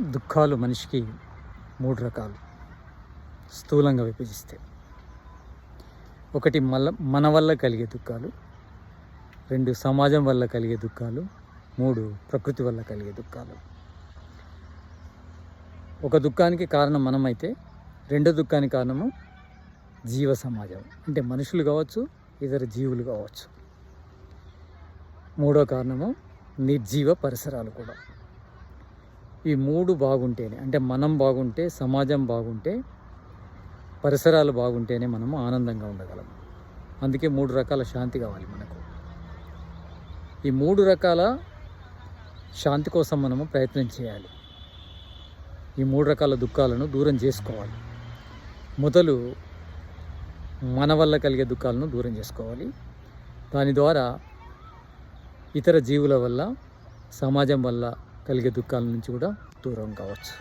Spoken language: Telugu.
దుఃఖాలు మనిషికి మూడు రకాలు. స్థూలంగా విభజిస్తే. ఒకటి మల మన వల్ల కలిగే దుఃఖాలు. రెండు సమాజం వల్ల కలిగే దుఃఖాలు. మూడు ప్రకృతి వల్ల కలిగే దుఃఖాలు. ఒక దుఃఖానికి కారణం మనమైతే రెండో దుఃఖానికి కారణము జీవ సమాజం. అంటే మనుషులు కావచ్చు ఇతర జీవులు కావచ్చు. మూడో కారణము నిర్జీవ పరిసరాలు కూడా. ఈ మూడు బాగుంటేనే అంటే మనం బాగుంటే సమాజం బాగుంటే పరిసరాలు బాగుంటేనే మనము ఆనందంగా ఉండగలం. అందుకే మూడు రకాల శాంతి కావాలి మనకు. ఈ మూడు రకాల శాంతి కోసం మనము ప్రయత్నం చేయాలి. ఈ మూడు రకాల దుఃఖాలను దూరం చేసుకోవాలి. మొదలు మన వల్ల కలిగే దుఃఖాలను దూరం చేసుకోవాలి. దాని ద్వారా ఇతర జీవుల వల్ల సమాజం వల్ల కలిగే దుఃఖాల నుంచి కూడా దూరం కావచ్చు